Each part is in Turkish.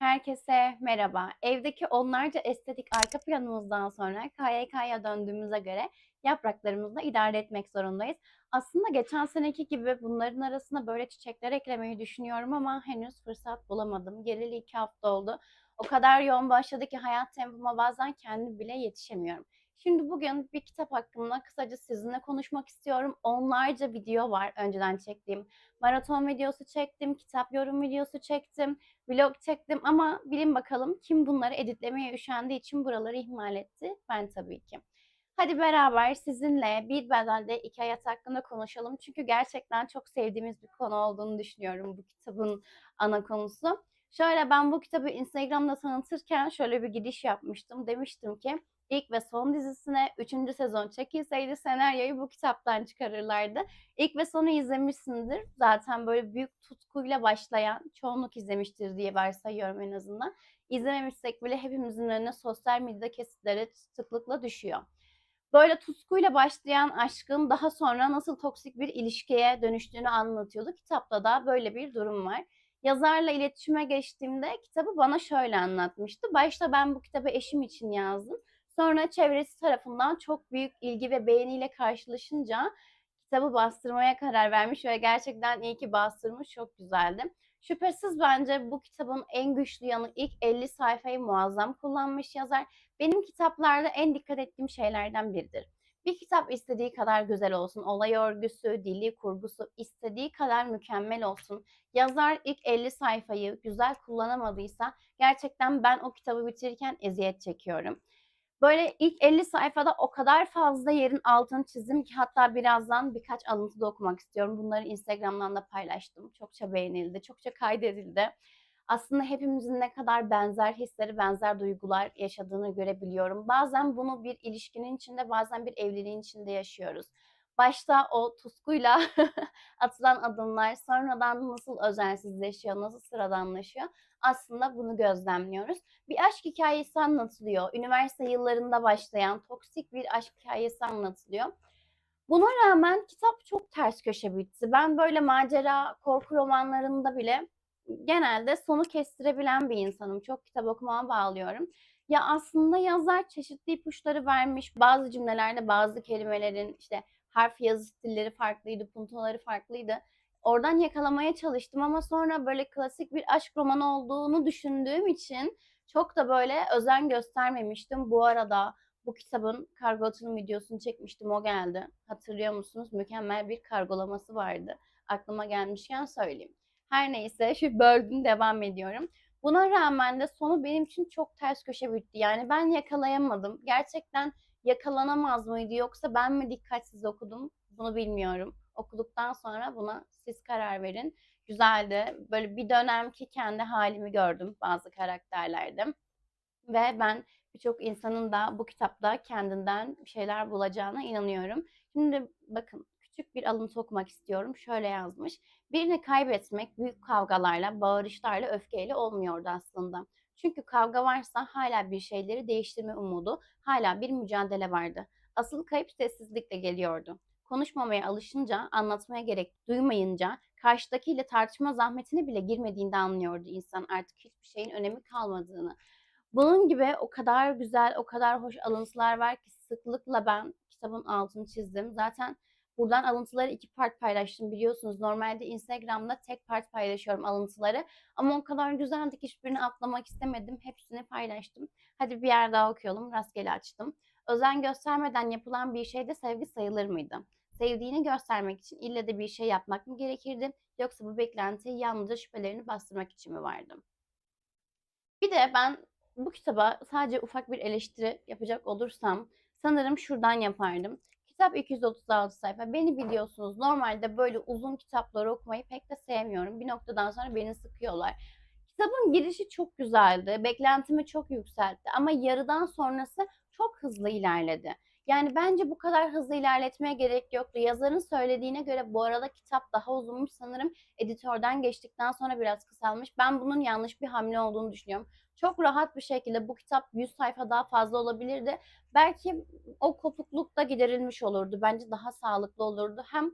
Herkese merhaba. Evdeki onlarca estetik arka planımızdan sonra KYK'ya döndüğümüze göre yapraklarımızla idare etmek zorundayız. Aslında geçen seneki gibi bunların arasına böyle çiçekler eklemeyi düşünüyorum ama henüz fırsat bulamadım. Geleli iki hafta oldu. O kadar yoğun başladı ki hayat tempoma bazen kendim bile yetişemiyorum. Şimdi bugün bir kitap hakkında kısaca sizinle konuşmak istiyorum. Onlarca video var önceden çektiğim. Maraton videosu çektim, kitap yorum videosu çektim vlog çektim ama bilin bakalım kim bunları editlemeye üşendiği için buraları ihmal etti? Ben tabii ki. Hadi beraber sizinle bir bedelde iki hayat hakkında konuşalım. Çünkü gerçekten çok sevdiğimiz bir konu olduğunu düşünüyorum bu kitabın ana konusu. Şöyle ben bu kitabı Instagram'da tanıtırken şöyle bir giriş yapmıştım. Demiştim ki ilk ve son dizisine 3. sezon çekilseydi senaryoyu bu kitaptan çıkarırlardı. İlk ve sonu izlemişsindir. Zaten böyle büyük tutkuyla başlayan çoğunluk izlemiştir diye varsayıyorum en azından. İzlememişsek bile hepimizin önüne sosyal medya kesitleri sıklıkla düşüyor. Böyle tutkuyla başlayan aşkın daha sonra nasıl toksik bir ilişkiye dönüştüğünü anlatıyordu. Kitapta da böyle bir durum var. Yazarla iletişime geçtiğimde kitabı bana şöyle anlatmıştı. Başta ben bu kitabı eşim için yazdım. Sonra çevresi tarafından çok büyük ilgi ve beğeniyle karşılaşınca kitabı bastırmaya karar vermiş ve gerçekten iyi ki bastırmış. Çok güzeldi. Şüphesiz bence bu kitabın en güçlü yanı ilk 50 sayfayı muazzam kullanmış yazar. Benim kitaplarda en dikkat ettiğim şeylerden biridir. Bir kitap istediği kadar güzel olsun, olay örgüsü, dili, kurgusu istediği kadar mükemmel olsun. Yazar ilk 50 sayfayı güzel kullanamadıysa gerçekten ben o kitabı bitirirken eziyet çekiyorum. Böyle ilk 50 sayfada o kadar fazla yerin altını çizdim ki hatta birazdan birkaç alıntı da okumak istiyorum. Bunları Instagram'dan da paylaştım. Çokça beğenildi, çokça kaydedildi. Aslında hepimizin ne kadar benzer hisleri, benzer duygular yaşadığını görebiliyorum. Bazen bunu bir ilişkinin içinde, bazen bir evliliğin içinde yaşıyoruz. Başta o tutkuyla atılan adımlar sonradan nasıl özensizleşiyor, nasıl sıradanlaşıyor aslında bunu gözlemliyoruz. Bir aşk hikayesi anlatılıyor. Üniversite yıllarında başlayan toksik bir aşk hikayesi anlatılıyor. Buna rağmen kitap çok ters köşe bitti. Ben böyle macera, korku romanlarında bile genelde sonu kestirebilen bir insanım. Çok kitap okumaya bağlıyorum. Ya aslında yazar çeşitli ipuçları vermiş. Bazı cümlelerde bazı kelimelerin işte harf yazı stilleri farklıydı, puntoları farklıydı. Oradan yakalamaya çalıştım ama sonra böyle klasik bir aşk romanı olduğunu düşündüğüm için çok da böyle özen göstermemiştim. Bu arada bu kitabın kargo videosunu çekmiştim o geldi. Hatırlıyor musunuz? Mükemmel bir kargolaması vardı. Aklıma gelmişken söyleyeyim. Her neyse şu böldüm devam ediyorum. Buna rağmen de sonu benim için çok ters köşe bitti. Yani ben yakalayamadım. Gerçekten yakalanamaz mıydı yoksa ben mi dikkatsiz okudum? Bunu bilmiyorum. Okuduktan sonra buna siz karar verin. Güzeldi. Böyle bir dönem ki kendi halimi gördüm bazı karakterlerde. Ve ben birçok insanın da bu kitapta kendinden bir şeyler bulacağına inanıyorum. Şimdi bakın küçük bir alıntı okumak istiyorum. Şöyle yazmış. Birini kaybetmek büyük kavgalarla, bağırışlarla, öfkeyle olmuyordu aslında. Çünkü kavga varsa hala bir şeyleri değiştirme umudu, hala bir mücadele vardı. Asıl kayıp sessizlikle geliyordu. Konuşmamaya alışınca, anlatmaya gerek duymayınca, karşıdakiyle tartışma zahmetine bile girmediğinde anlıyordu insan artık hiçbir şeyin önemi kalmadığını. Bunun gibi o kadar güzel, o kadar hoş alıntılar var ki sıklıkla ben kitabın altını çizdim. Zaten buradan alıntıları iki part paylaştım biliyorsunuz. Normalde Instagram'da tek part paylaşıyorum alıntıları. Ama o kadar güzeldi ki hiçbirini atlamak istemedim. Hepsini paylaştım. Hadi bir yer daha okuyalım. Rastgele açtım. Özen göstermeden yapılan bir şey de sevgi sayılır mıydı? Sevdiğini göstermek için ille de bir şey yapmak mı gerekirdi? Yoksa bu beklentiyi yalnızca şüphelerini bastırmak için mi vardı? Bir de ben bu kitaba sadece ufak bir eleştiri yapacak olursam sanırım şuradan yapardım. Kitap 236 sayfa. Beni biliyorsunuz normalde böyle uzun kitapları okumayı pek de sevmiyorum. Bir noktadan sonra beni sıkıyorlar. Kitabın girişi çok güzeldi. Beklentimi çok yükseltti ama yarıdan sonrası çok hızlı ilerledi. Yani bence bu kadar hızlı ilerletmeye gerek yoktu. Yazarın söylediğine göre bu arada kitap daha uzunmuş sanırım. Editörden geçtikten sonra biraz kısalmış. Ben bunun yanlış bir hamle olduğunu düşünüyorum. Çok rahat bir şekilde bu kitap 100 sayfa daha fazla olabilirdi. Belki o kopukluk da giderilmiş olurdu. Bence daha sağlıklı olurdu. Hem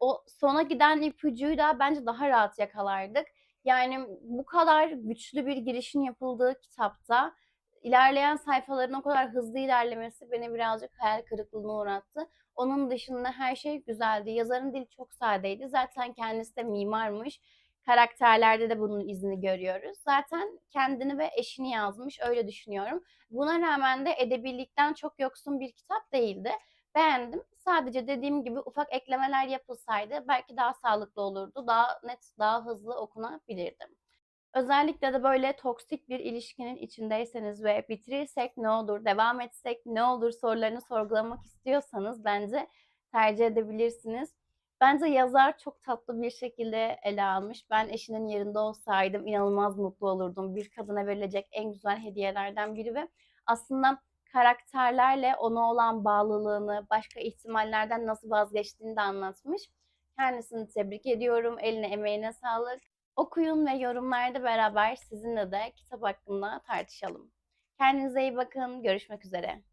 o sona giden ipucuyu da bence daha rahat yakalardık. Yani bu kadar güçlü bir girişin yapıldığı kitapta ilerleyen sayfaların o kadar hızlı ilerlemesi beni birazcık hayal kırıklığına uğrattı. Onun dışında her şey güzeldi. Yazarın dili çok sadeydi. Zaten kendisi de mimarmış. Karakterlerde de bunun izini görüyoruz. Zaten kendini ve eşini yazmış, öyle düşünüyorum. Buna rağmen de edebilikten çok yoksun bir kitap değildi. Beğendim. Sadece dediğim gibi ufak eklemeler yapılsaydı belki daha sağlıklı olurdu. Daha net, daha hızlı okunabilirdi. Özellikle de böyle toksik bir ilişkinin içindeyseniz ve bitirirsek ne olur, devam etsek ne olur sorularını sorgulamak istiyorsanız bence tercih edebilirsiniz. Bence yazar çok tatlı bir şekilde ele almış. Ben eşinin yerinde olsaydım inanılmaz mutlu olurdum. Bir kadına verilecek en güzel hediyelerden biri ve aslında karakterlerle ona olan bağlılığını, başka ihtimallerden nasıl vazgeçtiğini de anlatmış. Kendisini tebrik ediyorum. Eline emeğine sağlık. Okuyun ve yorumlarda beraber sizinle de kitap hakkında tartışalım. Kendinize iyi bakın. Görüşmek üzere.